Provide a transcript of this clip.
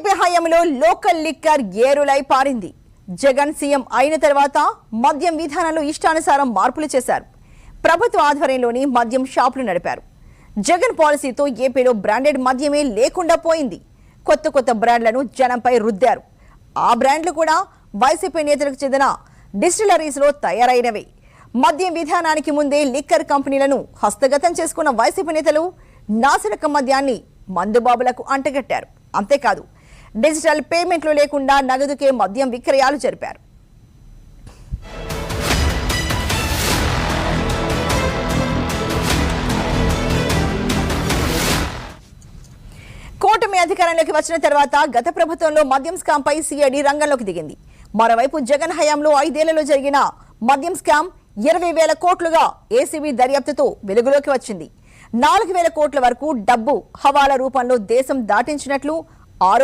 TDP హయాంలో local liquor ఏరులై పారింది. Jagan CM అయిన తర్వాత మద్యం విధానంలో ఇష్టానుసారం మార్పులు చేశారు. ప్రభుత్వ ఆధ్వర్యంలోని మద్యం షాపులు నడిపారు. జగన్ పాలసీతో ఏపీలో బ్రాండెడ్ మద్యమే లేకుండా పోయింది. కొత్త కొత్త బ్రాండ్లను జనంపై రుద్దారు. ఆ బ్రాండ్లు కూడా వైసీపీ నేతలకు చెందిన డిస్టిలరీస్లో తయారైనవే. మద్యం విధానానికి ముందే లిక్కర్ కంపెనీలను హస్తగతం చేసుకున్న వైసీపీ నేతలు నాసిరక మద్యాన్ని మందుబాబులకు అంటగట్టారు. అంతేకాదు డిజిటల్ పేమెంట్లు లేకుండా నగదుకే మద్యం విక్రయాలు జరిపారు. కూటమి అధికారంలోకి వచ్చిన తర్వాత గత ప్రభుత్వంలో మద్యం స్కామ్ పై సిఐడి రంగంలోకి దిగింది. మరోవైపు జగన్ హయాంలో ఐదేళ్ళలో జరిగిన మద్యం స్కామ్ ఇరవై వేల కోట్లుగా ఏసీబీ దర్యాప్తుతో వెలుగులోకి వచ్చింది. నాలుగు వేల కోట్ల వరకు డబ్బు హవాలా రూపంలో దేశం దాటించినట్లు ఆరో